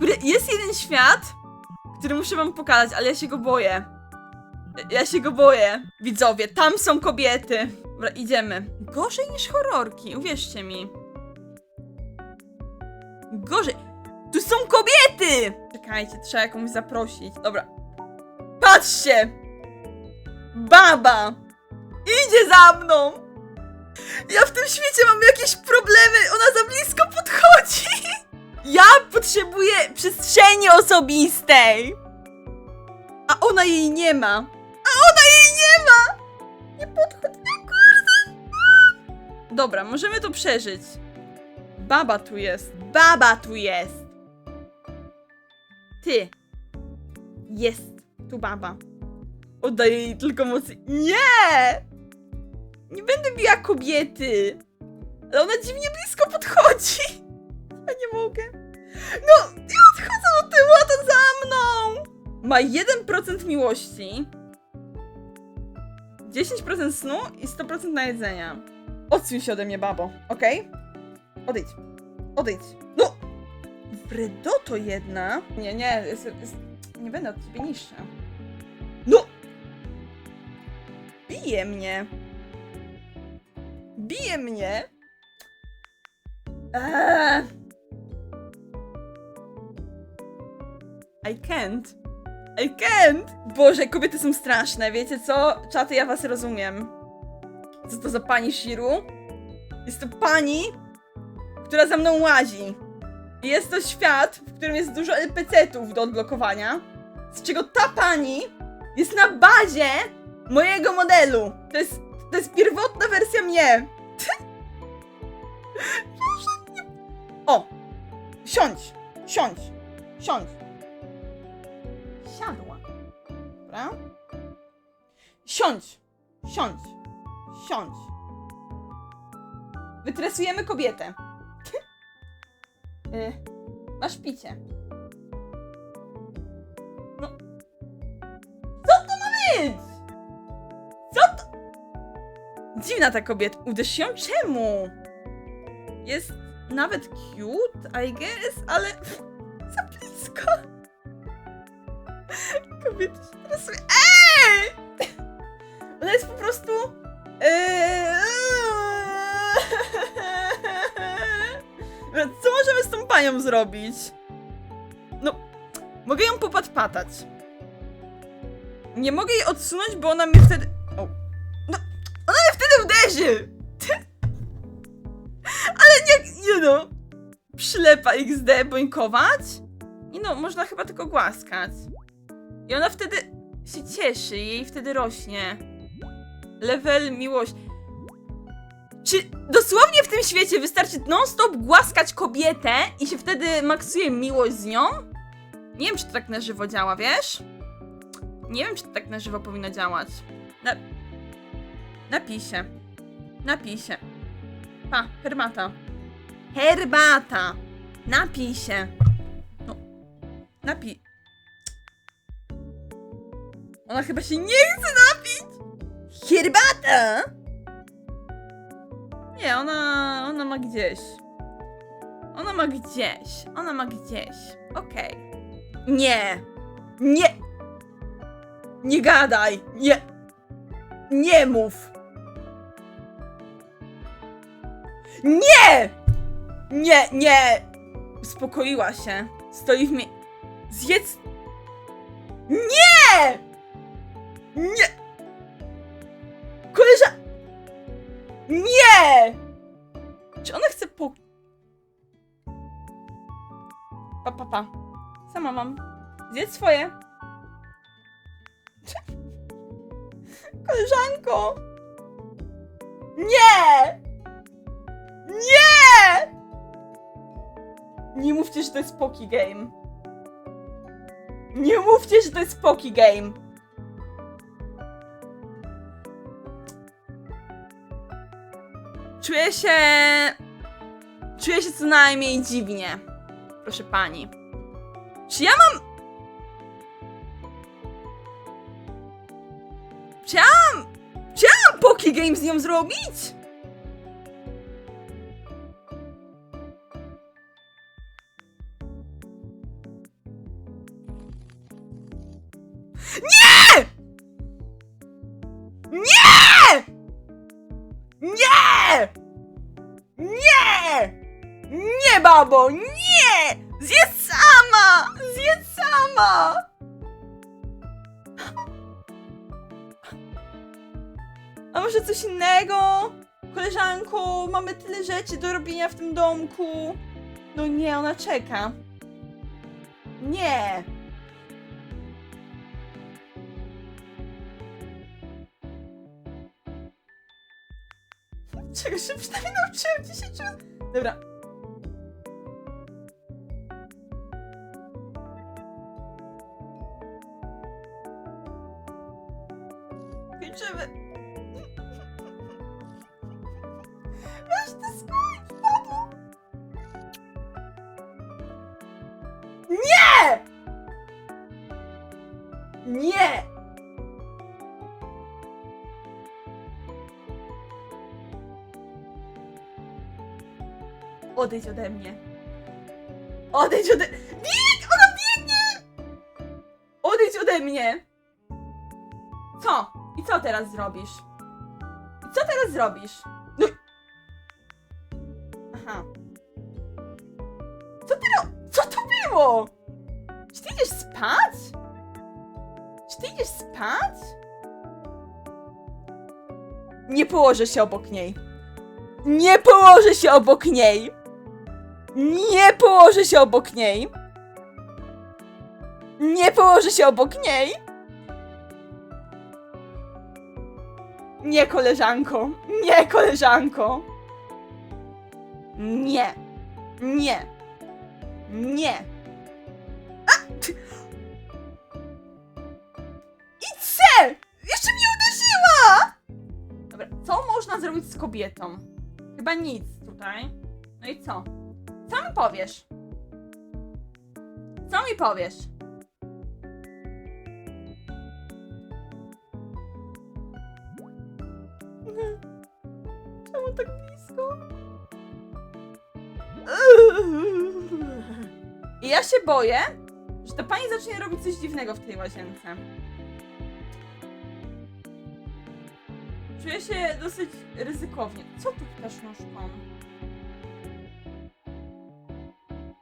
Jest jeden świat, który muszę wam pokazać, ale ja się go boję. Ja się go boję. Widzowie, tam są kobiety. Dobra, idziemy. Gorzej niż horrorki, uwierzcie mi. Gorzej. Tu są kobiety! Czekajcie, trzeba jakąś zaprosić. Dobra. Patrzcie! Baba! Idzie za mną! Ja w tym świecie mam jakieś problemy, ona za blisko podchodzi! Ja potrzebuję przestrzeni osobistej! A ona jej nie ma! A ona jej nie ma! Nie podchodź, nie kurde! Dobra, możemy to przeżyć. Baba tu jest. Baba tu jest! Ty! Jest tu baba. Oddaję jej tylko moc. Nie! Nie będę biła kobiety! Ale ona dziwnie blisko podchodzi! Ja nie mogę. No, ja odchodzę od tyłu, a to za mną! Ma 1% miłości, 10% snu i 100% na jedzenia. Odsuń się ode mnie, babo, okej? Odejdź. Odejdź. No! Wredoto jedna. Nie, nie, jest, jest, nie będę od ciebie niższa. No! Bije mnie. Bije mnie. Eee. I can't. I can't! Boże, kobiety są straszne, wiecie co? Czaty, ja was rozumiem. Co to za pani Shiru? Jest to pani, która za mną łazi. Jest to świat, w którym jest dużo NPC-ów do odblokowania, z czego ta pani jest na bazie mojego modelu. To jest, to jest pierwotna wersja mnie. O! Siądź! Siądź! Siądź! Dobra? Siądź! Siądź! Siądź! Wytresujemy kobietę. y, masz. No. Co to ma być? Co to? Dziwna ta kobieta. Uderz się? Czemu? Jest nawet cute, I guess, ale za blisko. Kobieta tą panią zrobić? No, mogę ją popatpatać. Nie mogę jej odsunąć, bo ona mnie wtedy... O. No, ona mnie wtedy uderzy! Ale nie, nie no. Przylepa XD bońkować? Nie no, można chyba tylko głaskać. I ona wtedy się cieszy, jej wtedy rośnie. Level miłość. Czy dosłownie tym świecie wystarczy non-stop głaskać kobietę i się wtedy maksuje miłość z nią? Nie wiem, czy to tak na żywo działa, wiesz? Nie wiem, czy to tak na żywo powinno działać. Na... Napij się. Pa, herbata. Herbata! Napij się. No. Napij. Ona chyba się nie chce napić! Herbata! Nie, ona ma gdzieś. Ona ma gdzieś. Ona ma gdzieś. Okej. Nie! Nie! Nie gadaj! Nie! Nie mów! Nie! Nie, nie! Uspokoiła się. Stoi w mie... Zjedz... Nie! Nie! Koleża... Nie! Czy ona chce po... Pa, pa, pa. Sama mam. Zjedz swoje. Koleżanko! Nie! Nie! Nie mówcie, że to jest Poki Game. Nie mówcie, że to jest Poki Game. Czuję się. Czuję się co najmniej dziwnie. Proszę pani. Czy ja mam. Czy ja mam. Czy ja mam Poki Game z nią zrobić? Nie! Nie! Nie, babo! Nie! Zjedz sama! Zjedz sama! A może coś innego? Koleżanko, mamy tyle rzeczy do robienia w tym domku. No nie, ona czeka. Nie! Czego się przynajmniej nauczyłem 10 razy? Dobra. Odejdź ode mnie. Odejdź ode... Bieg! Ona biegnie! Odejdź ode mnie! Co? I co teraz zrobisz? I co teraz zrobisz? No... Aha. Co ty. Co to było? Czy ty idziesz spać? Czy ty idziesz spać? Nie położę się obok niej. Nie położę się obok niej. Nie położę się obok niej. Nie położę się obok niej. Nie, koleżanko. Nie, koleżanko. Nie. Nie. Nie. A! I C! Jeszcze mnie uderzyła! Dobra, co można zrobić z kobietą? Chyba nic tutaj. No i co? Co mi powiesz? Co mi powiesz? Czemu tak blisko? I ja się boję, że ta pani zacznie robić coś dziwnego w tej łazience. Czuję się dosyć ryzykownie. Co tu też nóżką?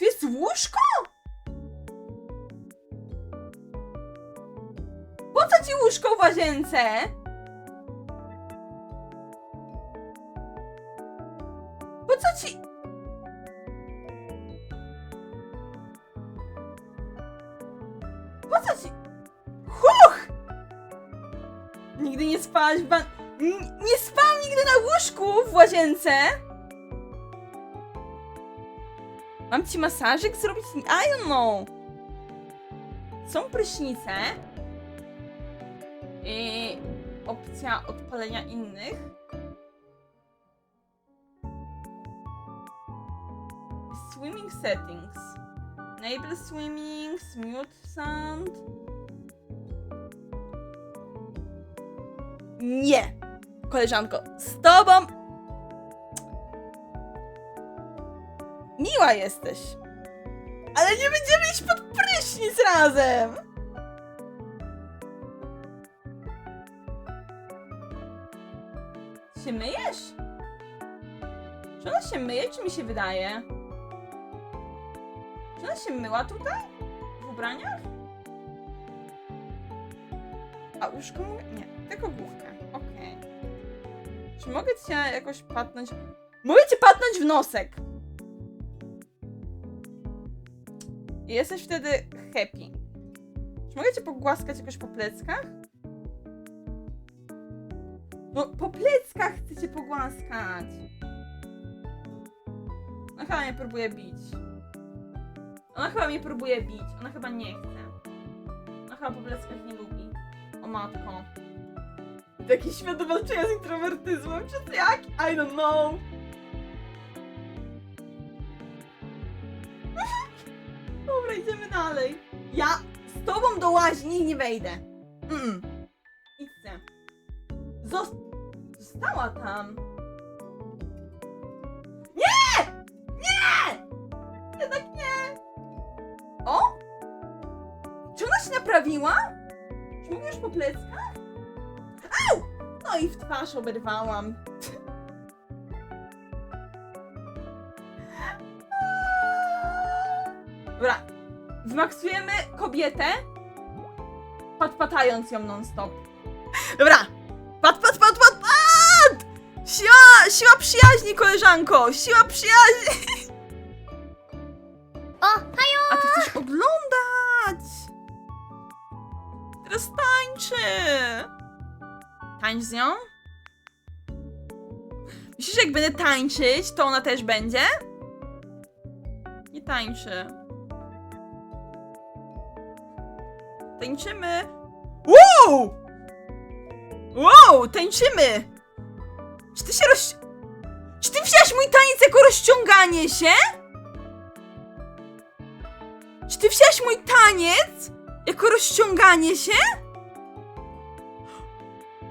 Tu jest łóżko? Po co ci łóżko w łazience? Po co ci... Po co ci... Huch! Nigdy nie spałaś w ban... N- Nie spałam nigdy na łóżku w łazience! Mam ci masażyk zrobić? I don't know. Są prysznice. I opcja odpalenia innych. Swimming settings. Enable swimming, mute sound. Nie! Koleżanko, z tobą Miła jesteś. Ale nie będziemy iść pod prysznic razem. Się myjesz? Czy ona się myje, czy mi się wydaje? Czy ona się myła tutaj? W ubraniach? A łóżko mogę? Nie, tylko główkę. Okej. Czy mogę cię jakoś patnąć? Mogę cię patnąć w nosek! I jesteś wtedy happy. Czy mogę cię pogłaskać jakoś po pleckach? No, po pleckach chcę cię pogłaskać. Ona chyba mnie próbuje bić. Ona chyba mnie próbuje bić. Ona chyba nie chce. Ona chyba po pleckach nie lubi. O matko. Taki świat walczenia z introwertyzmem, czy to jak? I don't know. Dalej. Ja z tobą do łaźni nie wejdę. Mm. Idźcie. Zost... Została tam. Nie! Nie! Jednak nie. O! Czy ona się naprawiła? Czy mówisz po pleckach? Au! No i w twarz oberwałam. Dobra, wmaksujemy kobietę, patpatając ją non-stop. Dobra, pat, pat, pat, pat, pat! Siła, siła przyjaźni, koleżanko, siła przyjaźni. O, hajo! A ty chcesz oglądać! Teraz tańczy! Tańcz z nią? Myślisz, że jak będę tańczyć, to ona też będzie? Nie tańczy. Tańczymy! Wow! Wow, tańczymy! Czy ty się roz... Czy ty wziąłeś mój taniec jako rozciąganie się? Czy ty wziąłeś mój taniec jako rozciąganie się?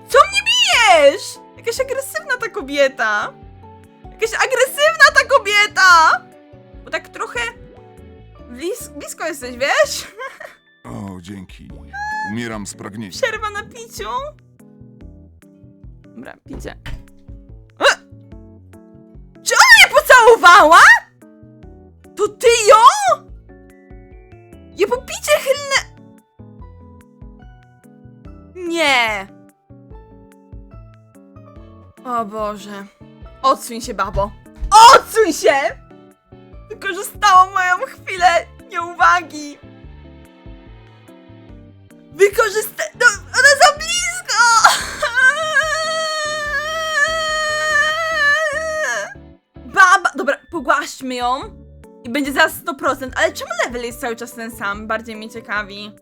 Co mnie bijesz? Jakaś agresywna ta kobieta. Jakaś agresywna ta kobieta! Bo tak trochę blis blisko jesteś, wiesz? Dzięki. Umieram z pragnienia. Przerwa na piciu. Dobra, picie. E! Czy ona mnie pocałowała? To ty ją? Ja po picie chylnę... Nie. O Boże. Odsuń się, babo. Odsuń się! Wykorzystała moją chwilę nieuwagi. Wykorzysta... No, ona za blisko! Baba... Dobra, pogłaszczmy ją. I będzie za 100%. Ale czemu level jest cały czas ten sam? Bardziej mnie ciekawi.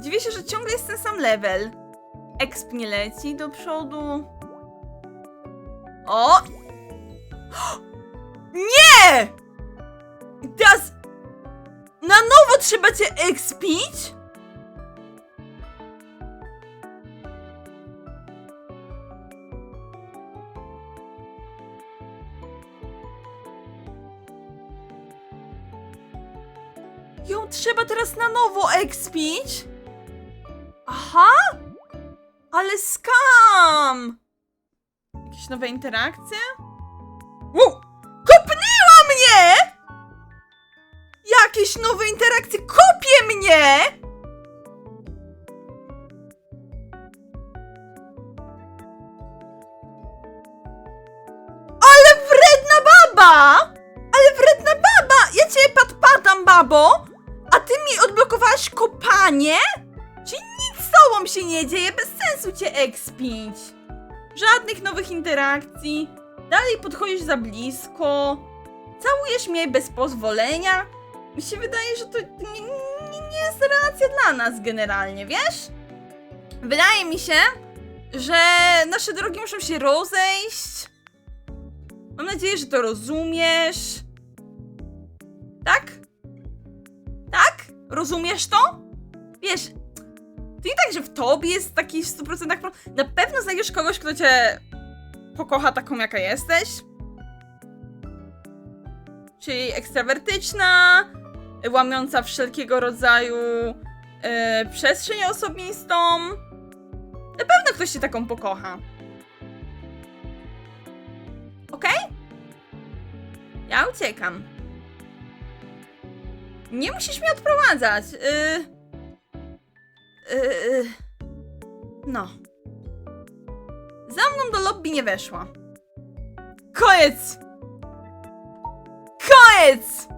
Dziwię się, że ciągle jest ten sam level. Exp nie leci do przodu. O! Nie! Teraz... Na nowo trzeba cię expić? Teraz na nowo expić? Aha! Ale skam! Jakieś nowe interakcje? Wow! Kopnęła mnie! Jakieś nowe interakcje! Kopie mnie! Ale wredna baba! Ale wredna baba! Ja cię padpatam, babo! Kopanie? Czyli nic z tobą się nie dzieje, bez sensu cię expić. Żadnych nowych interakcji. Dalej podchodzisz za blisko. Całujesz mnie bez pozwolenia. Mi się wydaje, że to nie, nie, nie jest relacja dla nas generalnie, wiesz? Wydaje mi się, że nasze drogi muszą się rozejść. Mam nadzieję, że to rozumiesz. Tak? Tak? Rozumiesz to? Wiesz, to nie tak, że w tobie jest taki w 100% pro... Na pewno znajdziesz kogoś, kto cię pokocha taką, jaka jesteś. Czyli ekstrawertyczna, łamiąca wszelkiego rodzaju e, przestrzeń osobistą. Na pewno ktoś cię taką pokocha. Okej? Ja uciekam. Nie musisz mnie odprowadzać. Yy... Yy... No. Za mną do lobby nie weszła. Koniec! Koniec!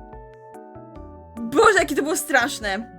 Boże, jakie to było straszne.